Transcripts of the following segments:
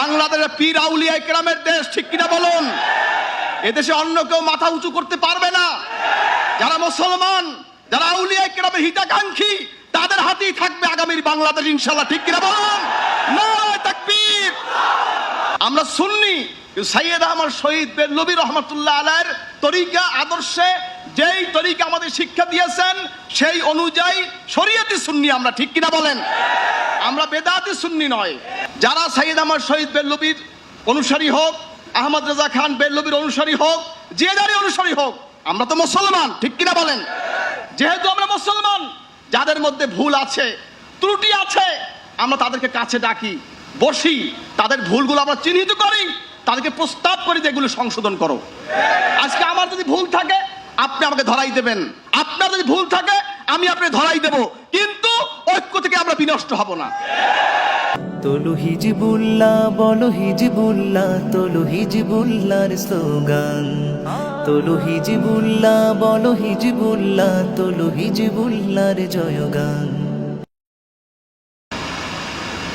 বাংলাদেশের পীর আউলিয়া কেরামের দেশ, ঠিক কিনা বলুন? এদেশে অন্য কেউ মাথা উঁচু করতে পারবে না। যারা মুসলমান, যারা আউলিয়া কেরামের হিতাকাঙ্ক্ষী, তাদের হাতেই থাকবে আগামীর বাংলাদেশ, ইনশাল্লাহ, ঠিক কিনা বলুন? তাকবীর। আমরা শুননি সাইয়েদ আহমদ শহীদ বেল্লবী রহমতুল্লাহ আলাইয়ের তরিকা, আদর্শে যেই তরিকা আমাদের শিক্ষা দিয়েছেন, সেই অনুযায়ী শরীয়তি সুন্নি আমরা, ঠিক কিনা বলেন? আমরা বেদাতি সুন্নি নয়। যারা সাইদ আমার শহীদ বেল্লবীর অনুসারী হোক, আহমদ রেজা খান বেল্লবীর অনুসারী হোক, যে যারই অনুসারী হোক, আমরা তো মুসলমান, ঠিক কিনা বলেন? যেহেতু আমরা মুসলমান, যাদের মধ্যে ভুল আছে, ত্রুটি আছে, আমরা তাদেরকে কাছে ডাকি, বসি, তাদের ভুলগুলো আমরা চিহ্নিত করি, তাদেরকে প্রস্তাব করি যে এগুলো সংশোধন করো। আজকে আমার যদি ভুল থাকে, আপনি আমাকে ধরাই দেবেন। আপনার যদি ভুল থাকে, আমি আপনাকে ধরাই দেব। কিন্তু ঐক্য থেকে আমরা বিনষ্ট হব না। তোলো হিজবুল্লাহ, বলো হিজবুল্লাহ, তোলো হিজবুল্লাহর স্লোগান। তোলো হিজবুল্লাহ, বলো হিজবুল্লাহ, তোলো হিজবুল্লাহর জয়গান।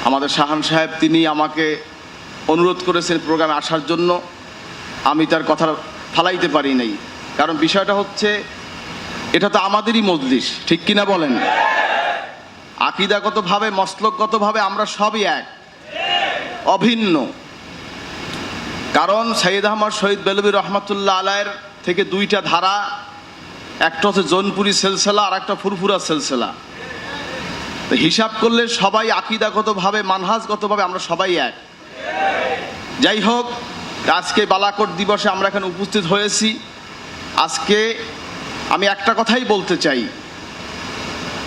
আমাদের শাহান সাহেব, তিনি আমাকে অনুরোধ করেছেন প্রোগ্রামে আসার জন্য। আমি তার কথা ফালাইতে পারি নাই। কারণ বিষয়টা হচ্ছে, এটা তো আমাদেরই মজলিস, ঠিক কিনা বলেন? আকিদাগতভাবে, মসলকগতভাবে আমরা সবই এক। অভিন্ন। কারণ সৈয়দ আহমদ শহীদ বেলবী রহমতুল্লাহ আলায়ের থেকে দুইটা ধারা, একটা হচ্ছে জৌনপুরি সেলসেলা আর একটা ফুরফুরা সেলসেলা। তো হিসাব করলে সবাই আকিদাগতভাবে, মানহাজগতভাবে আমরা সবাই এক। যাই হোক, আজকে বালাকোট দিবসে আমরা এখানে উপস্থিত হয়েছি। আজকে আমি একটা কথাই বলতে চাই।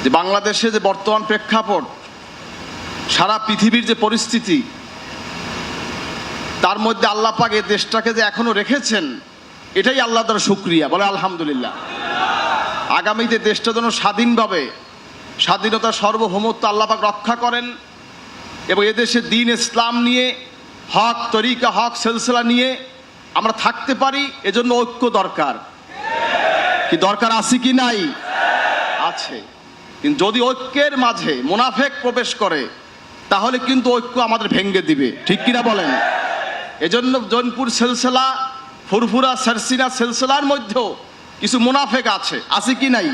যে বাংলাদেশে যে বর্তমান প্রেক্ষাপট, সারা পৃথিবীর যে পরিস্থিতি, তার মধ্যে আল্লাহ পাক এই দেশটাকে যে এখনও রেখেছেন, এটাই আল্লাহ তার শুক্রিয়া। বলে আলহামদুলিল্লাহ। আগামীতে দেশটা যেন স্বাধীনভাবে স্বাধীনতা সার্বভৌমত্ব আল্লাপাক রক্ষা করেন এবং এদেশে দিন ইসলাম নিয়ে, হক তরিকা, হক সিলসিলা নিয়ে আমরা থাকতে পারি, এজন্য ঐক্য দরকার। কি দরকার আছে কি নাই? আছে। কিন্তু যদি ঐক্যের মাঝে মুনাফেক প্রবেশ করে, তাহলে কিন্তু ঐক্য আমাদের ভেঙ্গে দিবে। ঠিক কিনা বলেন? এজন্য জৈনপুর সিলসিলা, ফুরফুরা, সারসিনা সিলসিলার মধ্যেও কিছু মুনাফেক আছে। আছে কি নাই?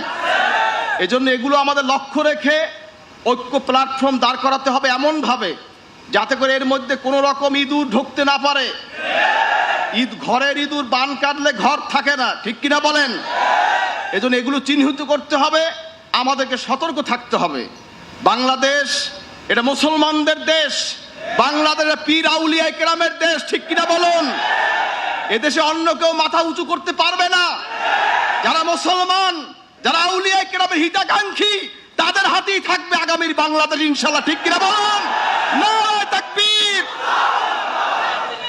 এজন্য এগুলো আমাদের লক্ষ্য রেখে ঐক্য প্ল্যাটফর্ম দাঁড় করাতে হবে এমনভাবে, যাতে করে এর মধ্যে কোনো রকম ইঁদুর ঢুকতে না পারে। ঈদ ঘরের ইঁদুর বান কাটলে ঘর থাকে না। ঠিক কিনা বলেন? এজন্য এগুলো চিহ্নিত করতে হবে। আমাদেরকে সতর্ক থাকতে হবে। বাংলাদেশ, এটা মুসলমানদের দেশ, বাংলাদেশের পীর আউলিয়া কেরামের দেশ, ঠিক কিনা বলুন? এদেশে অন্য কেউ মাথা উঁচু করতে পারবে না। যারা মুসলমান, যারা আউলিয়া কেরামের হিতাকাঙ্ক্ষী, তাদের হাতেই থাকবে আগামীর বাংলাদেশ ইনশাল্লাহ ঠিক কিনা বলুন? তাকবীর।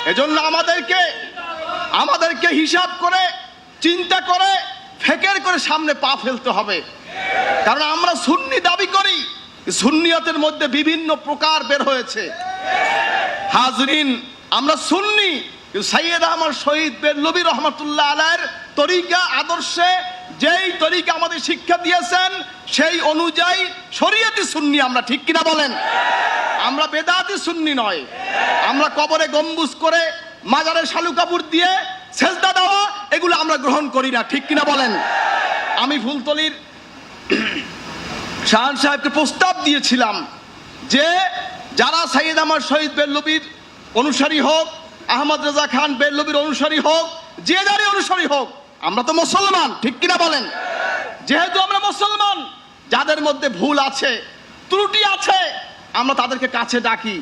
এজন্য আমাদেরকে আমাদেরকে হিসাব করে, চিন্তা করে ফেকের করে সামনে পা ফেলতে হবে। কারণ আমরা সুন্নি দাবি করি, সুন্নিয়তের মধ্যে বিভিন্ন প্রকার বের হয়েছে। হাজরিন, আমরা সুন্নি সাইয়েদ আহমদ শহীদ বেল্লবী রহমতুল্লাহ আলাইয়ের তরিকা, আদর্শে যেই তরিকা আমাদের শিক্ষা দিয়েছেন, সেই অনুযায়ী শরীয়তি সুন্নি আমরা ঠিক কিনা বলেন? আমরা বেদাতি সুন্নি নয়। আমরা কবরে গম্বুজ করে মাজারে শালু কাপড় দিয়ে সেজদা দেওয়া এগুলো আমরা গ্রহণ করি না, ঠিক কিনা বলেন? আমি ফুলতলির শাহান সাহেবকে প্রস্তাব দিয়েছিলাম যে, যারা সাইয়েদ আমার শহীদ বেল্লবীর অনুসারী হোক, আহমদ রেজা খান বেল্লবীর অনুসারী হোক, যে যারই অনুসারী হোক, আমরা তো মুসলমান, ঠিক কিনা বলেন? যেহেতু আমরা মুসলমান, যাদের মধ্যে ভুল আছে, ত্রুটি আছে, আমরা তাদেরকে কাছে ডাকি,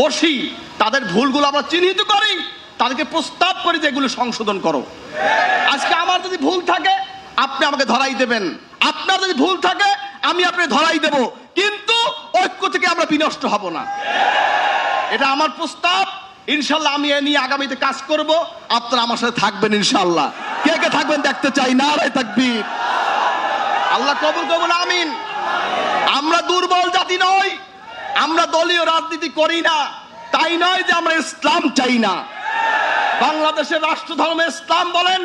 বসি, তাদের ভুলগুলো আমরা চিহ্নিত করি। তাদেরকে প্রস্তাব করি যে এগুলো সংশোধন করো। আজকে আমার যদি ভুল থাকে, আপনি আমাকে ধরাই দেবেন। আপনার যদি ভুল থাকে, আমি আপনাকে ধরাই দেব। কিন্তু ঐক্য থেকে আমরা বিনষ্ট হব না। এটা আমার প্রস্তাব। ইনশাল্লাহ আমি এ নিয়ে আগামীতে কাজ করব। আপনারা আমার সাথে থাকবেন ইনশাল্লাহ। কে কে থাকবেন দেখতে চাই। না রে তাকবীর। আল্লাহ কবুল কবুল, আমিন। আমরা দুর্বল জাতি নই। আমরা দলীয় রাজনীতি করি না। তাই নয় যে আমরা ইসলাম চাই না। বাংলাদেশের রাষ্ট্র ধর্ম ইসলাম বলেন,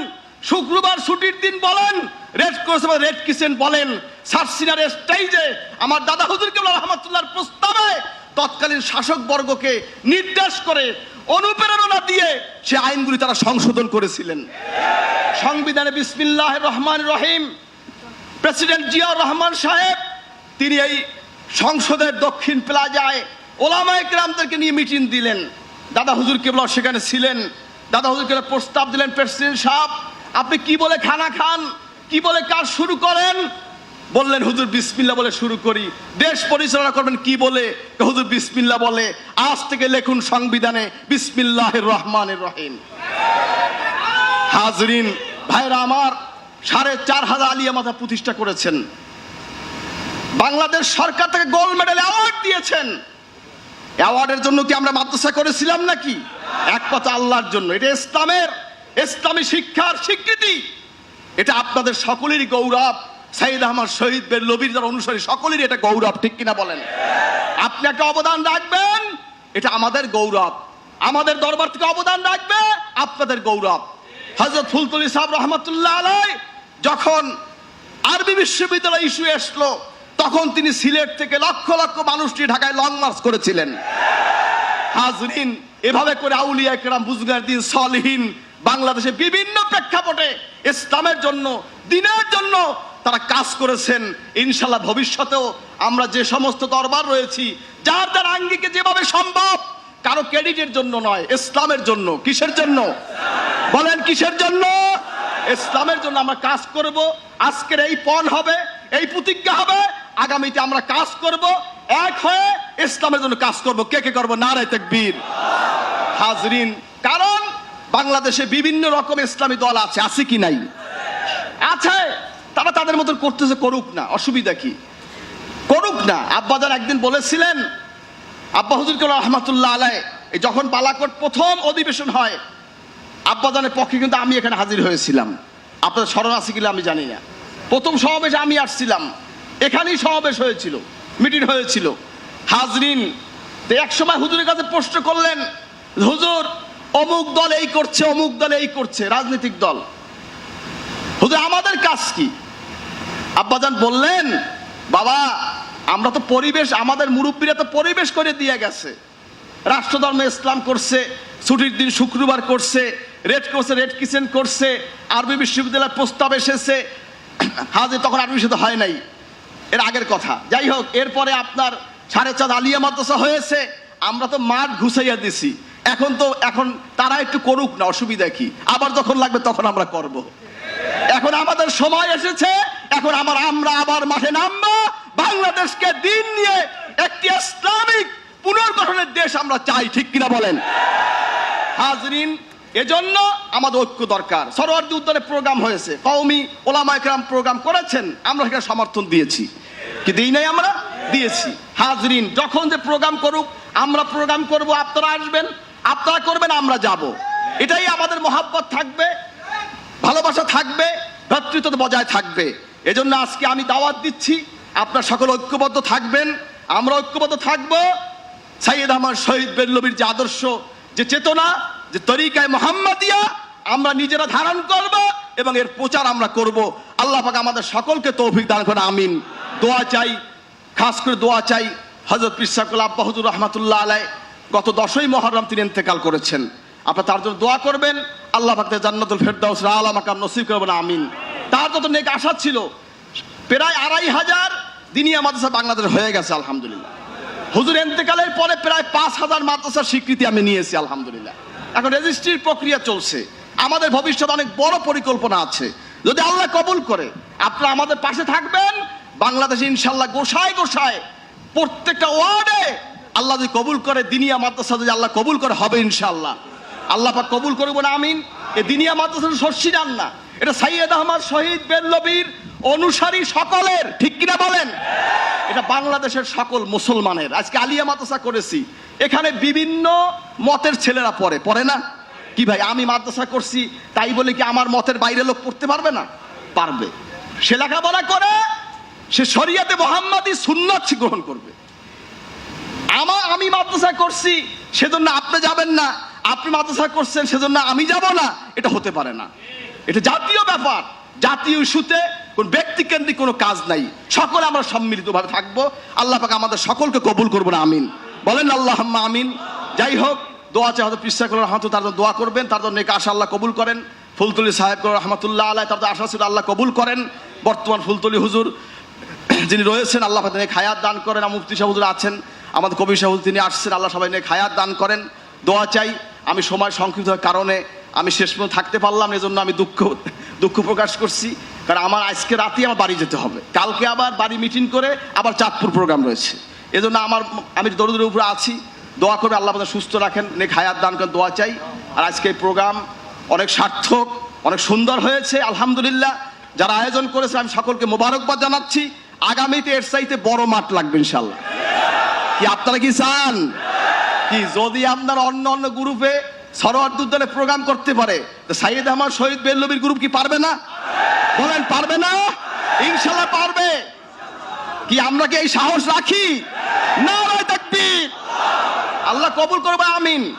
শুক্রবার ছুটির দিন বলেন রেড ক্রস বা রেড কিচেন বলেন সার্সিনার স্টেজে আমার দাদা হুজুর কেবল রহমতুল্লাহর প্রস্তাবে তৎকালীন শাসক বর্গকে নির্দেশ করে অনুপ্রেরণা দিয়ে সে আইনগুলি তারা সংশোধন করেছিলেন। সংবিধানে বিসমিল্লাহ রহমান রহিম, প্রেসিডেন্ট জিয়াউর রহমান সাহেব, তিনি এই সংসদের দক্ষিণ প্লাজায় ওলামায় গ্রামদেরকে নিয়ে মিটিং দিলেন। দাদা হুজুর কেবল সেখানে ছিলেন। দাদা হুজুর কেবল প্রস্তাব দিলেন, প্রেসিডেন্ট সাহেব, আপনি কি বলে খানা খান? কি বলে কাজ শুরু করেন? বললেন, হুজুর বিসমিল্লা বলে শুরু করি। দেশ পরিচালনা করবেন কি বলে? হুজুর বিসমিল্লা বলে, আজ থেকে লেখুন সংবিধানে বিসমিল্লাহ রহমানের রহিম। হাজরিন, ভাইরা আমার, সাড়ে চার হাজার আলিয়া মাথা প্রতিষ্ঠা করেছেন। বাংলাদেশ সরকার থেকে গোল্ড মেডেল অ্যাওয়ার্ড দিয়েছেন। অ্যাওয়ার্ডের জন্য কি আমরা মাদ্রাসা করেছিলাম নাকি? এক কথা আল্লাহর জন্য, এটা ইসলামের, ইসলামী শিক্ষার স্বীকৃতি। এটা আপনাদের সকলেরই গৌরব। সাইদ আহমদ শহীদ বের লবির যারা অনুসারী, সকলেরই এটা গৌরব, ঠিক কিনা বলেন? আপনি একটা অবদান রাখবেন, এটা আমাদের গৌরব। আমাদের দরবার থেকে অবদান রাখবে, আপনাদের গৌরব। হজরত ফুলতলি সাহেব রহমতুল্লাহ আলাই যখন আরবি বিশ্ববিদ্যালয় ইস্যু আসলো তখন তিনি সিলেট থেকে লক্ষ লক্ষ মানুষটি ঢাকায় লং মার্চ করেছিলেন। হাজরিন এভাবে করে আউলিয়া বুজগার দিন সলহীন বাংলাদেশে বিভিন্ন প্রেক্ষাপটে ইসলামের জন্য, দিনের জন্য তারা কাজ করেছেন। ইনশাল্লাহ ভবিষ্যতেও আমরা যে সমস্ত দরবার রয়েছি, যার যার আঙ্গিকে যেভাবে সম্ভব, কারও ক্রেডিটের জন্য নয়, ইসলামের জন্য। কিসের জন্য? বলেন কিসের জন্য? ইসলামের জন্য আমরা কাজ করব, আজকের এই পণ হবে, এই প্রতিজ্ঞা হবে, আগামীতে আমরা কাজ করব, এক হয়ে ইসলামের জন্য কাজ করব। কে কে করব? নারায় তেকবীর। হাজরিন, কারণ বাংলাদেশে বিভিন্ন রকম ইসলামী দল আছে আছে কি নাই? আছে, তারা তাদের মতন করতেছে, করুক না, অসুবিধা কি? করুক না। আব্বাজান একদিন বলেছিলেন, আব্বা হুজুর রহমাতুল্লাহ এই যখন বালাকোট প্রথম অধিবেশন হয়, আব্বাজানের পক্ষে কিন্তু আমি এখানে হাজির হয়েছিলাম। আপনাদের স্মরণ আছে কিনা আমি জানি না। প্রথম সমাবেশে আমি আসছিলাম, এখানেই সমাবেশ হয়েছিল, মিটিং হয়েছিল। হাজরিন, তো এক সময় হুজুরের কাছে প্রশ্ন করলেন হুজুর, অমুক দল এই করছে, অমুক দল এই করছে, রাজনৈতিক দল। হুজুর, আমাদের কাজ কি? আব্বাজান বললেন, বাবা, আমরা তো পরিবেশ, আমাদের মুরব্বীরা তো পরিবেশ করে দিয়ে গেছে। রাষ্ট্রধর্মে ইসলাম করছে, ছুটির দিন শুক্রবার করছে, রেড করছে, রেড কিচেন করছে, আরবি বিশ্ববিদ্যালয়ের প্রস্তাব এসেছে। হাজির তখন আরবি সাথে হয় নাই। এর আগের কথা। যাই হোক, এরপরে আপনার সাড়ে চাঁদ আলিয়া মাদ্রাসা হয়েছে। আমরা তো মাঠ ঘুষাইয়া দিছি। এখন তো, এখন তারা একটু করুক না, অসুবিধা কি? আবার যখন লাগবে তখন আমরা করব। এখন আমাদের সময় এসেছে, এখন আমার আমরা আবার মাঠে নামবো। বাংলাদেশকে দিন নিয়ে একটি ইসলামিক পুনর্গঠনের দেশ আমরা চাই, ঠিক কিনা বলেন? হাজরিন, এজন্য আমাদের ঐক্য দরকার। সরোয়ার্দি উদ্যানে প্রোগ্রাম হয়েছে। কওমি ওলামা একরাম প্রোগ্রাম করেছেন। আমরা সেখানে সমর্থন দিয়েছি। কি দিই নাই আমরা? দিয়েছি। হাজরিন, যখন যে প্রোগ্রাম করুক, আমরা প্রোগ্রাম করব, আপনারা আসবেন। আপনারা করবেন, আমরা যাব। এটাই আমাদের মহাব্বত থাকবে, ভালোবাসা থাকবে, ভ্রাতৃত্ব বজায় থাকবে। এজন্য আজকে আমি দাওয়াত দিচ্ছি, আপনার সকল ঐক্যবদ্ধ থাকবেন। আমরা ঐক্যবদ্ধ থাকব। সাইয়েদ আহমদ শহীদ বেল্লবীর যে আদর্শ, যে চেতনা, যে তরিকায় মোহাম্মদিয়া, আমরা নিজেরা ধারণ করব এবং এর প্রচার আমরা করব। আল্লাহ পাক আমাদের সকলকে তৌফিক দান করে আমিন। দোয়া চাই, খাস করে দোয়া চাই হজরত পিসাকুল আব্বা হুজুর রহমাতুল্লাহ আলাই গত দশই মহরম তিনি ইন্তেকাল করেছেন। আপনার তার জন্য দোয়া করবেন। আল্লাহ পাক তাকে জান্নাতুল ফেরদাউস আলা মাকাম নসিব করবেন আমিন। তার যত নেক আশা ছিল, প্রায় আড়াই হাজার দিনিয়া মাদ্রাসা বাংলাদেশ হয়ে গেছে, আলহামদুলিল্লাহ। হুজুর এন্তেকালের পরে প্রায় পাঁচ হাজার মাদ্রাসার স্বীকৃতি আমি নিয়েছি, আলহামদুলিল্লাহ। এখন রেজিস্ট্রির প্রক্রিয়া চলছে। আমাদের ভবিষ্যৎ অনেক বড় পরিকল্পনা আছে। যদি আল্লাহ কবুল করে, আপনারা আমাদের পাশে থাকবেন। বাংলাদেশ ইনশাল্লাহ গোসায় গোসায় প্রত্যেকটা ওয়ার্ডে আল্লাহ যদি কবুল করে দিনিয়া মাদ্রাসা যদি আল্লাহ কবুল করে, হবে ইনশাল্লাহ আল্লাহ পাক কবুল করব না আমিন। এ দিনিয়া মাদ্রাসা শস্যি যান না। এটা সাইয়েদ আহমদ, শহীদ বেল্লবীর অনুসারী সকলের, ঠিক কিনা বলেন? এটা বাংলাদেশের সকল মুসলমানের। আজকে আলিয়া মাদ্রাসা করেছি। এখানে বিভিন্ন মতের ছেলেরা পড়ে। পড়ে না? কি ভাই, আমি মাদ্রাসা করছি, তাই বলে কি আমার মতের বাইরে লোক পড়তে পারবে না? পারবে। সে লেখাপড়া করে, সে শরিয়াতে মোহাম্মদী সুন্নত গ্রহণ করবে। আমার আমি মাদ্রাসা করছি, সেজন্য আপনি যাবেন না। আপনি মাদ্রাসা করছেন, সেজন্য আমি যাব না। এটা হতে পারে না। এটা জাতীয় ব্যাপার। জাতীয় ইস্যুতে কোন ব্যক্তিকেন্দ্রিক কোনো কাজ নাই। সকলে আমরা সম্মিলিতভাবে থাকব। আল্লাহ পাক আমাদের সকলকে কবুল করব না আমিন। বলেন আল্লাহ আমিন। যাই হোক, দোয়া চাই হয়তো পিসা করে রহমত তার দোয়া করবেন, তার জন্য আশা আল্লাহ কবুল করেন। ফুলতলি সাহেব রহমতুল্লাহ আল্লাহ তার আশা ছিল আল্লাহ কবুল করেন। বর্তমান ফুলতলি হুজুর যিনি রয়েছেন, আল্লাহ হায়াত দান করেন। মুফতি সাহুজুর আছেন। আমাদের কবি সাহুল, তিনি আসছেন, আল্লাহ সবাই নেক খায়াত দান করেন, দোয়া চাই। আমি সময় সংক্ষিপ্ত কারণে আমি শেষ পর্যন্ত থাকতে পারলাম এজন্য আমি দুঃখ দুঃখ প্রকাশ করছি। কারণ আমার আজকে রাতেই আমার বাড়ি যেতে হবে। কালকে আবার বাড়ি মিটিং করে আবার চাঁদপুর প্রোগ্রাম রয়েছে। এজন্য আমার, আমি দরদের উপরে আছি। দোয়া করে আল্লাহ আমাদের সুস্থ রাখেন নেক হায়াত দান করেন, দোয়া চাই। আর আজকে এই প্রোগ্রাম অনেক সার্থক, অনেক সুন্দর হয়েছে, আলহামদুলিল্লাহ। যারা আয়োজন করেছে আমি সকলকে মোবারকবাদ জানাচ্ছি। আগামীতে এর চাইতে বড় মাঠ লাগবে ইনশাল্লাহ কি আপনারা কি চান? কি, যদি আপনার অন্য অন্য গ্রুপে সরোয়ার প্রোগ্রাম করতে পারে, তো সাইয়েদ আহমদ, শহীদ বেল্লবীর গ্রুপ কি পারবে না? বলেন, পারবে না? ইনশাল্লাহ পারবে। কি, আমরা কি এই সাহস রাখি? না তাকবীর। আল্লাহ কবুল করবে, আমিন।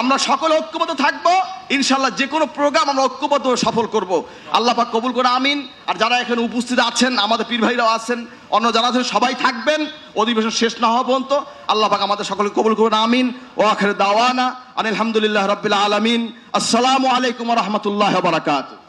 আমরা সকলে ঐক্যবদ্ধ থাকব। ইনশাল্লাহ যে কোনো প্রোগ্রাম আমরা ঐক্যবদ্ধ সফল করব। আল্লাহ পাক কবুল করে, আমিন। আর যারা এখানে উপস্থিত আছেন, আমাদের পীর ভাইরাও আছেন, অন্য যারা আছেন, সবাই থাকবেন। অধিবেশন শেষ না হওয়া পর্যন্ত আল্লাহ পাক আমাদের সকলে কবুল করে আমিন। ও আখের দাওয়ানা আলহামদুলিল্লাহ রবিল্লা আলমিন। আসসালামু আলাইকুম রহমতুল্লাহ বারাকাতুহ।